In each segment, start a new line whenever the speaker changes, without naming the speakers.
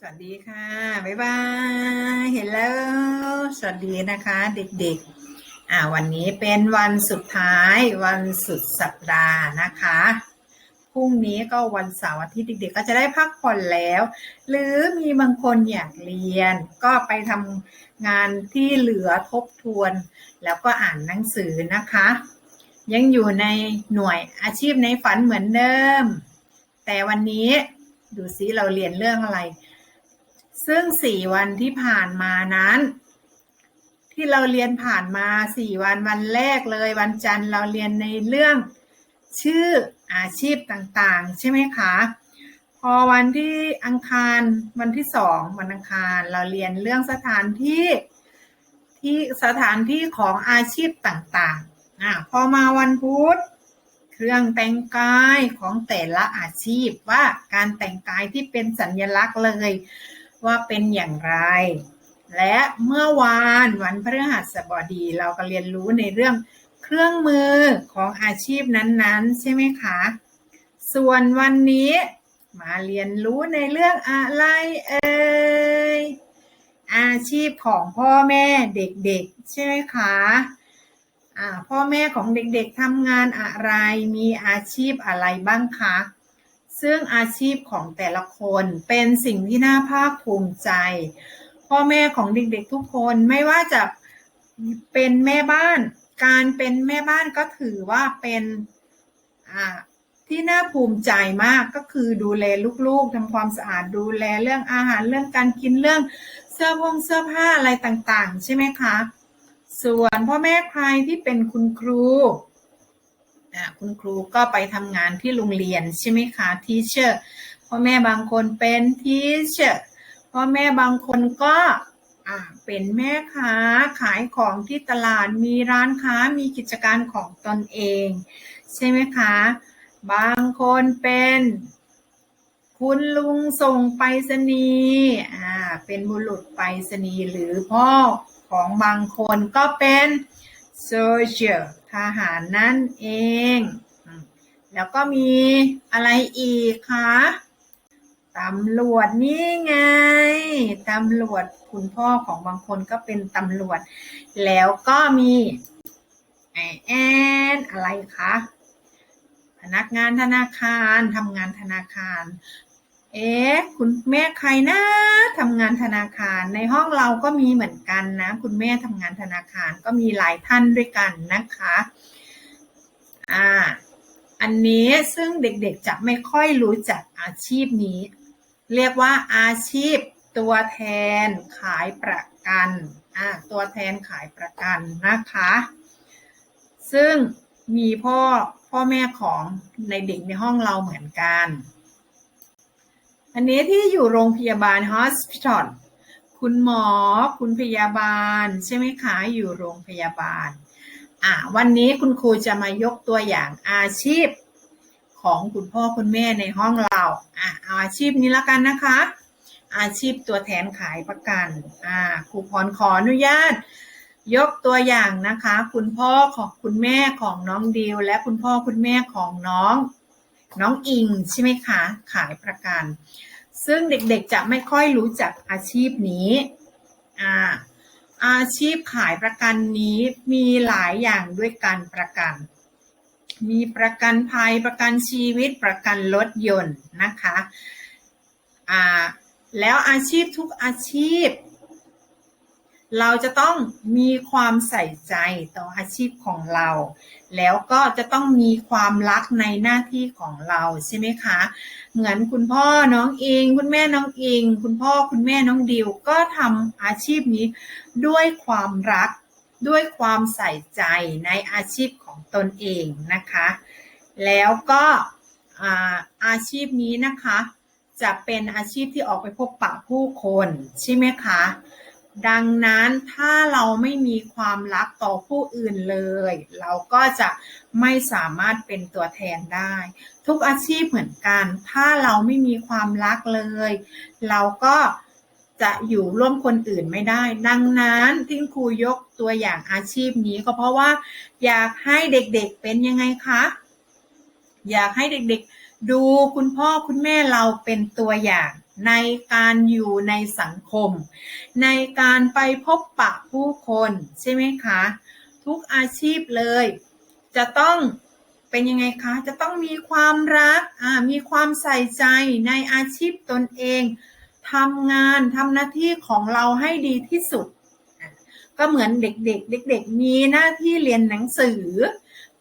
สวัสดีค่ะ บ๊ายบายเห็นแล้วสวัสดีนะคะ เด็กๆ อ่าวันนี้เป็นวันสุดท้ายวันสุดสัปดาห์นะคะพรุ่งนี้ก็วันเสาร์อาทิตย์เด็กๆ ก็จะได้พักผ่อนแล้ว หรือมีบางคนอยากเรียน ก็ไปทำงานที่เหลือทบทวน แล้วก็อ่านหนังสือนะคะ ยังอยู่ในหน่วยอาชีพในฝันเหมือนเดิม แต่วันนี้ดูซิเราเรียนเรื่องอะไร ซึ่งสี่วันที่ผ่านมานั้น ที่เราเรียนผ่านมาสี่วันวันแรกเลยวันจันทร์เราเรียนในเรื่องชื่ออาชีพต่างๆ ใช่ไหมคะ พอวันที่อังคารวันที่สองวันอังคารเราเรียนเรื่องสถานที่ที่สถานที่ของอาชีพต่างๆอ่าพอมาวันพุธเครื่องแต่งกายของแต่ละอาชีพว่าการแต่งกายที่เป็นสัญลักษณ์เลย ว่าเป็นอย่างไร และเมื่อวานวันพฤหัสบดีเราก็เรียนรู้ในเรื่องเครื่องมือของอาชีพนั้นๆ ใช่ไหมคะ ส่วนวันนี้มาเรียนรู้ในเรื่องอะไรเอ่ยอาชีพของพ่อแม่เด็กๆ ใช่ไหมคะพ่อแม่ของเด็กๆทำงานอะไรมีอาชีพอะไรบ้างคะ ซึ่งอาชีพของแต่ละคนเป็นสิ่งที่น่าภาคภูมิใจ พ่อแม่ของเด็กๆทุกคนไม่ว่าจะเป็นแม่บ้าน การเป็นแม่บ้านก็ถือว่าเป็นที่น่าภูมิใจมากก็คือดูแลลูกๆทำความสะอาดดูแลเรื่องอาหารเรื่องการกินเรื่องเสื้อผงเสื้อผ้าอะไรต่างๆ ใช่ไหมคะ ส่วนพ่อแม่ใครที่เป็นคุณครู คุณครูก็ไปทำงานที่โรงเรียนใช่ไหมคะทีเชอร์พ่อแม่บางคนเป็นทีเชอร์พ่อแม่บางคนก็เป็นแม่ค้าขายของที่ตลาดมีร้านค้ามีกิจการของตนเอง ใช่ไหมคะ บางคนเป็น คุณลุงส่งไปรษณีย์อ่าเป็นบุรุษไปรษณีย์หรือพ่อของบางคนก็เป็น โซเชียลทหารนั่นเอง แล้วก็มีอะไรอีกคะตำรวจนี่ไง ตำรวจคุณพ่อของบางคนก็เป็นตำรวจ แล้วก็มีแอนอะไรคะพนักงานธนาคารทำงานธนาคาร เอ๊ะ คุณแม่ใครนะทำงานธนาคาร ในห้องเราก็มีเหมือนกันนะ คุณแม่ทำงานธนาคารก็มีหลายท่านด้วยกันนะคะ อ่า อันนี้ซึ่งเด็กๆจะไม่ค่อยรู้จักอาชีพนี้ เรียกว่าอาชีพตัวแทนขายประกัน อ่า ตัวแทนขายประกันนะคะ ซึ่งมีพ่อพ่อแม่ของในเด็กในห้องเราเหมือนกัน อันนี้ที่อยู่โรงพยาบาล hospital คุณหมอ คุณพยาบาล ใช่ไหมคะ อยู่โรงพยาบาล อ่าวันนี้คุณครูจะมายกตัวอย่างอาชีพของคุณพ่อคุณแม่ในห้องเราอ่าเอาอาชีพนี้ล้วกันนะคะ อาชีพตัวแทนขายประกันอ่าครูพรขออนุญาต ยกตัวอย่างนะคะ คุณพ่อของคุณแม่ของน้องดิวและคุณพ่อคุณแม่ของน้อง น้องอิงใช่ไหมคะ ขายประกัน ซึ่งเด็กๆจะไม่ค่อยรู้จักอาชีพนี้อ่าอาชีพขายประกันนี้มีหลายอย่างด้วยการประกัน มีประกันภัยประกันชีวิตประกันรถยนต์นะคะอ่าแล้วอาชีพทุกอาชีพ เราจะต้องมีความใส่ใจต่ออาชีพของเรา แล้วก็จะต้องมีความรักในหน้าที่ของเราใช่ไหมคะ เหมือนคุณพ่อน้องเองคุณแม่น้องเองคุณพ่อคุณแม่น้องดิว ก็ทำอาชีพนี้ด้วยความรักด้วยความใส่ใจในอาชีพของตนเองนะคะ แล้วก็อาอาชีพนี้นะคะ จะเป็นอาชีพที่ออกไปพบปะผู้คนใช่ไหมคะ ดังนั้นถ้าเราไม่มีความรักต่อผู้อื่นเลย เราก็จะไม่สามารถเป็นตัวแทนได้ ทุกอาชีพเหมือนกัน ถ้าเราไม่มีความรักเลย เราก็จะอยู่ร่วมคนอื่นไม่ได้ ดังนั้นที่ครูยกตัวอย่างอาชีพนี้ก็เพราะว่า อยากให้เด็กๆเป็นยังไงคะ อยากให้เด็กๆ ดูคุณพ่อคุณแม่เราเป็นตัวอย่าง ในการอยู่ในสังคม ในการไปพบปะผู้คนใช่ไหมคะ ทุกอาชีพเลย จะต้องเป็นยังไงคะ จะต้องมีความรักมีความใส่ใจในอาชีพตนเองทำงานทำหน้าที่ของเราให้ดีที่สุด ก็เหมือนเด็กๆ เด็ก ๆ มีหน้าที่เรียนหนังสือ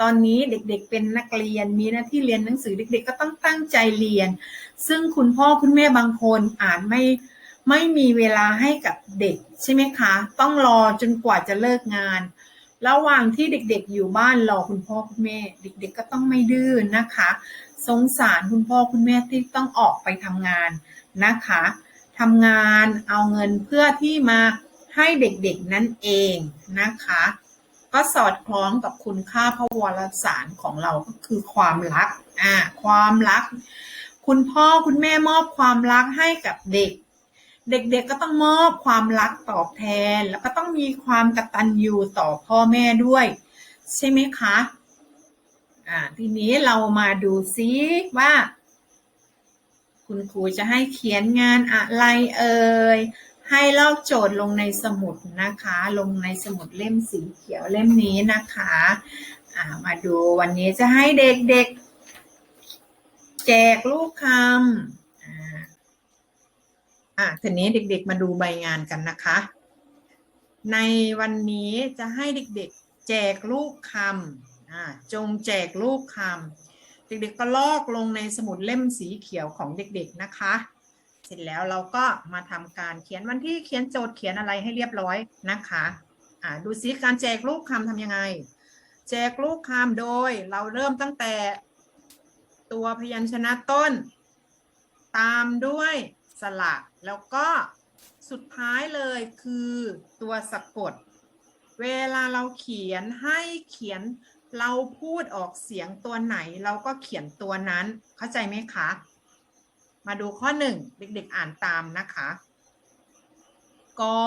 ตอนนี้เด็กๆ เป็นนักเรียนมีหน้าที่เรียนหนังสือเด็ก ๆ ก็ต้องตั้งใจเรียน ซึ่งคุณพ่อคุณแม่บางคนอาจไม่ไม่มีเวลาให้กับเด็กใช่ไหมคะ ต้องรอจนกว่าจะเลิกงาน ระหว่างที่เด็กๆอยู่บ้านรอคุณพ่อคุณแม่ เด็กๆก็ต้องไม่ดื้อนนะคะ สงสารคุณพ่อคุณแม่ที่ต้องออกไปทำงานนะคะทำงานเอาเงินเพื่อที่มาให้เด็กๆนั่นเองนะคะ ก็สอดคล้องกับคุณค่าพระวรสารของเราก็คือความรักอ่าความรัก คุณพ่อคุณแม่มอบความรักให้กับเด็ก เด็กๆก็ต้องมอบความรักตอบแทน แล้วก็ต้องมีความกตัญญูต่อพ่อแม่ด้วย ใช่ไหมคะอ่าทีนี้เรามาดูซิว่า คุณครูจะให้เขียนงานอะไรเอ่ยให้ลอกโจทย์ลงในสมุดนะคะ ลงในสมุดเล่มสีเขียวเล่มนี้นะคะ อ่ามาดูวันนี้จะให้เด็กๆ แจกลูกคำอ่าอ่าทีนี้เด็กๆมาดูใบงานกันนะคะ ในวันนี้จะให้เด็กๆ แจกลูกคำอ่าจงแจกลูกคำเด็กๆก็ลอกลงในสมุดเล่มสีเขียวของเด็กๆนะคะ เสร็จแล้วเราก็มาทำการเขียนวันที่เขียนโจทย์เขียนอะไรให้เรียบร้อยนะคะอ่าดูซิการแจกลูกคำทำยังไง แจกลูกคำโดยเราเริ่มตั้งแต่ ตัวพยัญชนะต้น ตามด้วยสระแล้วก็สุดท้ายเลยคือตัวสะกด เวลาเราเขียนให้เขียนเราพูดออกเสียงตัวไหน เราก็เขียนตัวนั้น เข้าใจไหมคะ มาดูข้อหนึ่งเด็กๆอ่านตามนะคะ กอ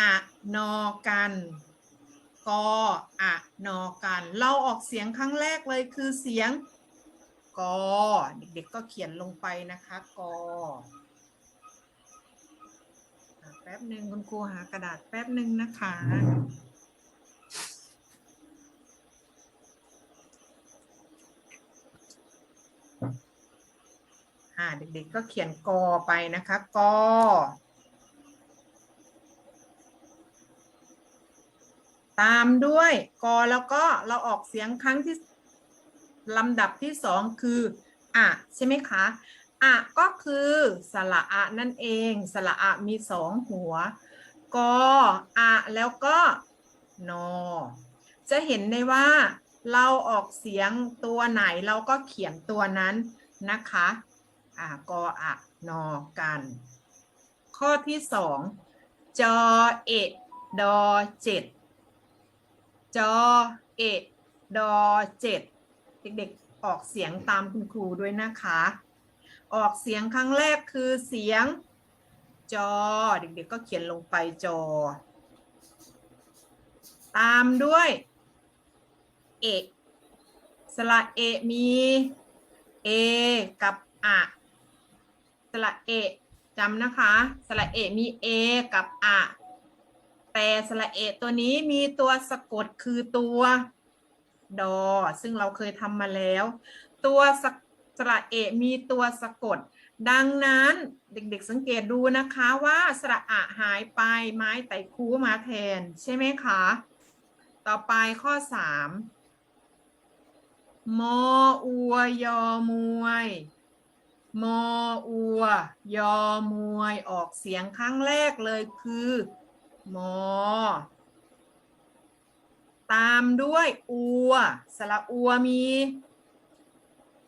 อะนอกันกอะนอกัน เราออกเสียงครั้งแรกเลยคือเสียง กอ เด็กๆก็เขียนลงไปนะคะ กอแป๊บหนึ่งคุณครูหากระดาษแป๊บหนึ่งนะคะ อ่าเด็กๆก็เขียนกอไปนะคะ กอตามด้วยกอแล้วก็เราออกเสียงครั้งที่ ลำดับที่สองคืออะใช่ไหมคะอะก็คือสระอะนั่นเอง สระอะมีสองหัวกออะแล้วก็นอ จะเห็นได้ว่าเราออกเสียงตัวไหนเราก็เขียนตัวนั้นนะคะอ่ากออะนอกัน ข้อที่สองจอเอะดอเจ็ดจอเอะดอเจ็ด เด็กๆออกเสียงตามคุณครูด้วยนะคะ ออกเสียงครั้งแรกคือเสียงจอ เด็กๆก็เขียนลงไปจอ ตามด้วยเอกสระเอมีเอกับอะสระเอจำนะคะสระเอมีเอกับอะแต่สระเอตัวนี้มีตัวสะกดคือตัว ดอ ซึ่งเราเคยทำมาแล้ว ตัวสระเอมีตัวสะกด ดังนั้นเด็กๆสังเกตดูนะคะว่าสระอะหายไปไม้ไต่คูมาแทน ใช่ไหมคะ ต่อไปข้อสามมออัวยอมวยมออัวยอมวยออกเสียงครั้งแรกเลยคือ มอ ตามด้วยอัว สระอัวมี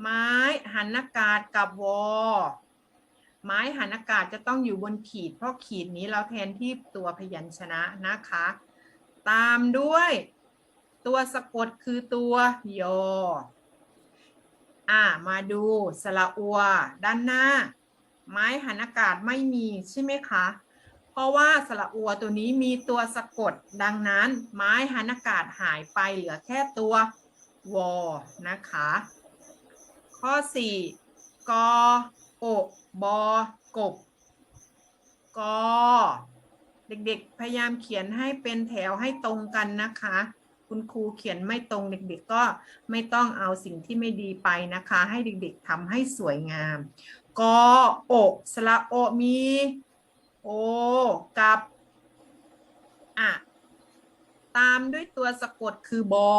ไม้หันอากาศกับวอ ไม้หันอากาศจะต้องอยู่บนขีด เพราะขีดนี้เราแทนที่ตัวพยัญชนะนะคะ ตามด้วยตัวสะกดคือตัวยอ อ่า มาดูสระอัว ด้านหน้า ไม้หันอากาศไม่มีใช่ไหมคะ เพราะว่าสระอัวตัวนี้มีตัวสะกด ดังนั้นไม้หันอากาศหายไปเหลือแค่ตัววอนะคะ ข้อ 4กอโอบอกบกอเด็กๆ พยายามเขียนให้เป็นแถวให้ตรงกันนะคะ คุณครูเขียนไม่ตรงเด็กๆ ก็ไม่ต้องเอาสิ่งที่ไม่ดีไปนะคะ ให้เด็กๆทำให้สวยงามกอโอกสระโอมี โอ กับอะตามด้วยตัวสะกดคือบอ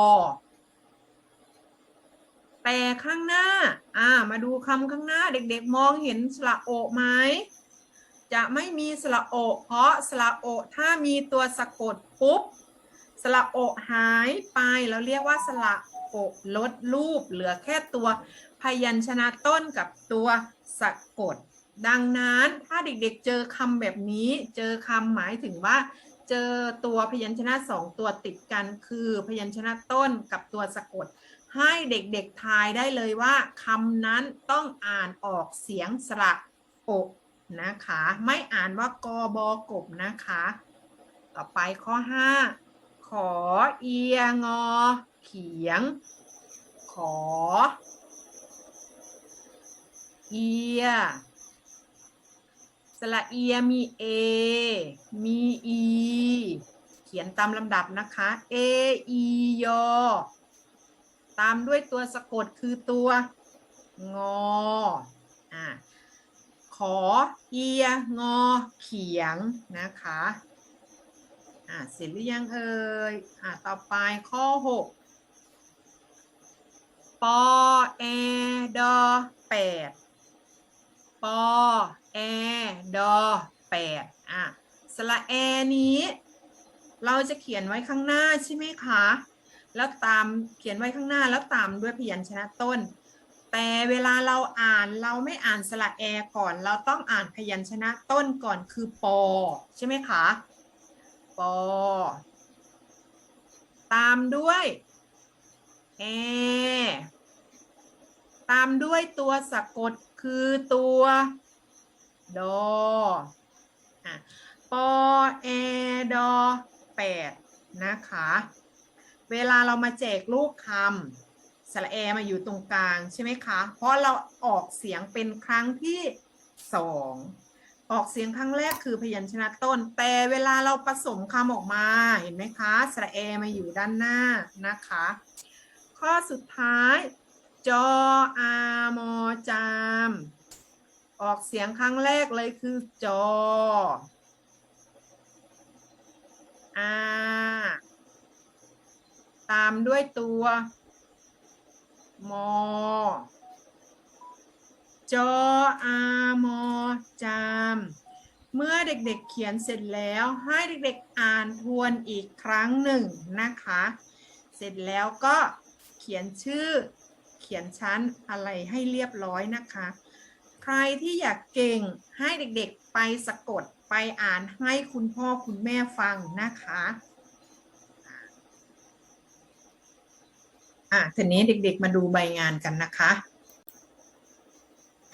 แต่ข้างหน้า อ่า มาดูคำข้างหน้าเด็กๆ มองเห็นสระโอไหม จะไม่มีสระโอ เพราะสระโอ ถ้ามีตัวสะกดปุ๊บ สระโอหายไป เราเรียกว่าสระโอลดรูป เหลือแค่ตัวพยัญชนะต้นกับตัวสะกด ดังนั้นถ้าเด็กๆเจอคำแบบนี้ เจอคำหมายถึงว่า เจอตัวพยัญชนะสองตัวติดกันคือพยัญชนะต้นกับตัวสะกด ให้เด็กๆทายได้เลยว่าคำนั้นต้องอ่านออกเสียงสระโอกนะคะ ไม่อ่านว่ากบอกบนะคะ ต่อไปข้อ 5 ขอเอียงอ เขียง ขอ เอีย สระเอียมีเอมีอีเขียนตามลำดับนะคะเออียอตามด้วยตัวสะกดคือตัว งออะขอเอียงอเขียงนะคะอะเสร็จหรือยังเอ่ยอะต่อไปข้อ 6 ปอแอดอแปดปอแอ ดอแปดอะสระแอนี้ เราจะเขียนไว้ข้างหน้าใช่ไหมคะ แล้วตามเขียนไว้ข้างหน้าแล้วตามด้วยพยัญชนะต้น แต่เวลาเราอ่านเราไม่อ่านสระแอก่อน เราต้องอ่านพยัญชนะต้นก่อนคือปอใช่ไหมคะปอ ตามด้วยแอตามด้วยตัวสะกดคือตัว ดออะปอแอดอแปดนะคะ เวลาเรามาแจกลูกคำสระแอมาอยู่ตรงกลางใช่ไหมคะ เพราะเราออกเสียงเป็นครั้งที่สองออกเสียงครั้งแรกคือพยัญชนะต้น แต่เวลาเราผสมคำออกมาเห็นไหมคะสระแอมาอยู่ด้านหน้านะคะ ข้อสุดท้าย จออามอจาม ออกเสียงครั้งแรกเลยคือจออาตามด้วยตัว มอ จออามอจาม เมื่อเด็กๆเขียนเสร็จแล้วให้เด็กๆอ่านทวนอีกครั้งหนึ่งนะคะ เสร็จแล้วก็เขียนชื่อ เขียนชั้นอะไรให้เรียบร้อยนะคะ รที่อยากเก่งให้เด็กๆไปสะกดไปอ่านให้คุณพ่อคุณแม่ฟังนะคะอะทีนี้เด็กๆมาดูใบงานกันนะคะ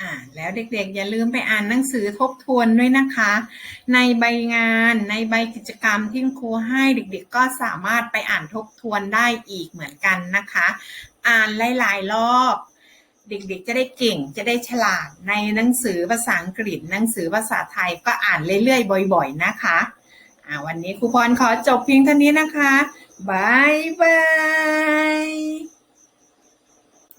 อ่าแล้วเด็กๆ อย่าลืมไปอ่านหนังสือทบทวนด้วยนะคะ ในใบงานในใบกิจกรรมที่คุณครูให้เด็กๆ ก็สามารถไปอ่านทบทวนได้อีกเหมือนกันนะคะ อ่านหลายๆรอบ เด็กๆ จะได้เก่งจะได้ฉลาดในหนังสือภาษาอังกฤษ หนังสือภาษาไทยก็อ่านเรื่อยๆ บ่อย ๆ นะคะอ่าวันนี้ครูพรขอจบเพียงเท่านี้นะคะบายบาย